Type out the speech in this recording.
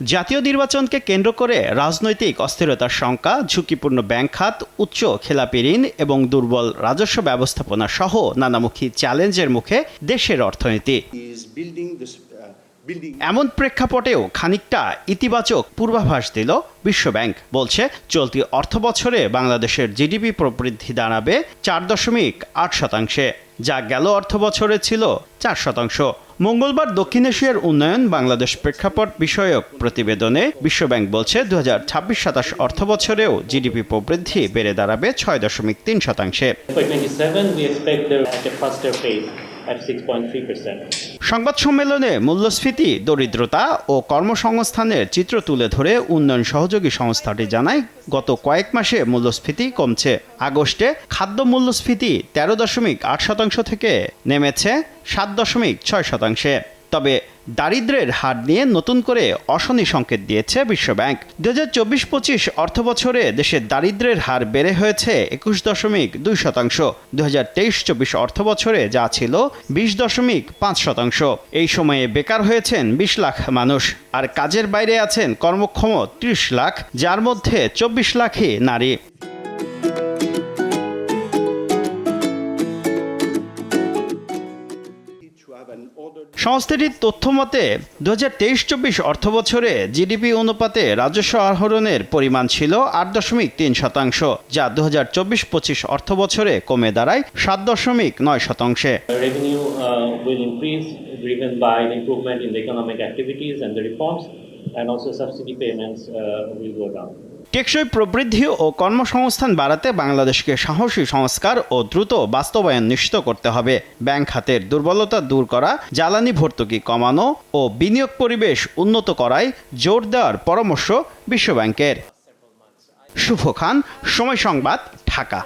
জাতীয় নির্বাচনকে কেন্দ্র করে রাজনৈতিক অস্থিরতার শঙ্কা, ঝুঁকিপূর্ণ ব্যাংক খাত, উচ্চ খেলাপি ঋণ এবং দুর্বল রাজস্ব ব্যবস্থাপনা সহ নানামুখী চ্যালেঞ্জের মুখে দেশের অর্থনীতি। এমন প্রেক্ষাপটেও খানিকটা ইতিবাচক পূর্বাভাস দিল বিশ্বব্যাংক। বলছে, চলতি অর্থ বছরে বাংলাদেশের জিডিপি প্রবৃদ্ধি দাঁড়াবে চার দশমিক আট শতাংশে। যা গেল অর্থ বছরে ছিল চার শতাংশ। মঙ্গলবার দক্ষিণ এশিয়ার উন্নয়ন বাংলাদেশ প্রেক্ষাপট বিষয়ক প্রতিবেদনে বিশ্বব্যাংক বলছে দু হাজার ছাব্বিশ সাতাশ অর্থ বছরেও জিডিপি প্রবৃদ্ধি বেড়ে দাঁড়াবে ছয় দশমিক তিন শতাংশে। For 27, we expect them at a faster pace at 6.3%. সংবাদ সম্মেলনে মূল্যস্ফীতি দরিদ্রতা ও কর্মসংস্থানের চিত্র তুলে ধরে উন্নয়ন সহযোগী সংস্থাটি জানায় গত কয়েক মাসে মূল্যস্ফীতি কমছে আগস্টে খাদ্য মূল্যস্ফীতি তেরো দশমিক আট শতাংশ থেকে নেমেছে সাত দশমিক ছয় শতাংশে তবে দারিদ্র্যের হার নিয়ে নতুন করে অশনি সংকেত দিয়েছে বিশ্বব্যাংক। দু হাজার চব্বিশ পঁচিশ অর্থ বছরে দেশের দারিদ্র্যের হার বেড়ে হয়েছে একুশ দশমিক দুই শতাংশ। দু হাজার তেইশ চব্বিশ অর্থ বছরে যা ছিল বিশ দশমিক পাঁচ শতাংশ। এই সময়ে বেকার হয়েছেন বিশ লাখ মানুষ। আর কাজের বাইরে আছেন কর্মক্ষম ত্রিশ লাখ, যার মধ্যে চব্বিশ লাখই নারী। সংস্থাটির তথ্য মতে দু হাজার তেইশ চব্বিশ অর্থ বছরে জিডিপি অনুপাতে রাজস্ব আহরণের পরিমাণ ছিল আট দশমিক তিন শতাংশ, যা দু হাজার চব্বিশ পঁচিশ অর্থ বছরে কমে দাঁড়ায় সাত দশমিক নয় শতাংশে. টেকসই প্রবৃদ্ধি ও কর্মসংস্থান বাড়াতে বাংলাদেশকে সাহসী সংস্কার ও দ্রুত বাস্তবায়ন নিশ্চিত করতে হবে। ব্যাংক খাতের দুর্বলতা দূর করা, জ্বালানি ভর্তুকি কমানো ও বিনিয়োগ পরিবেশ উন্নত করায় জোর দেওয়ার পরামর্শ বিশ্বব্যাংকের। শুভ খান, সময় সংবাদ, ঢাকা।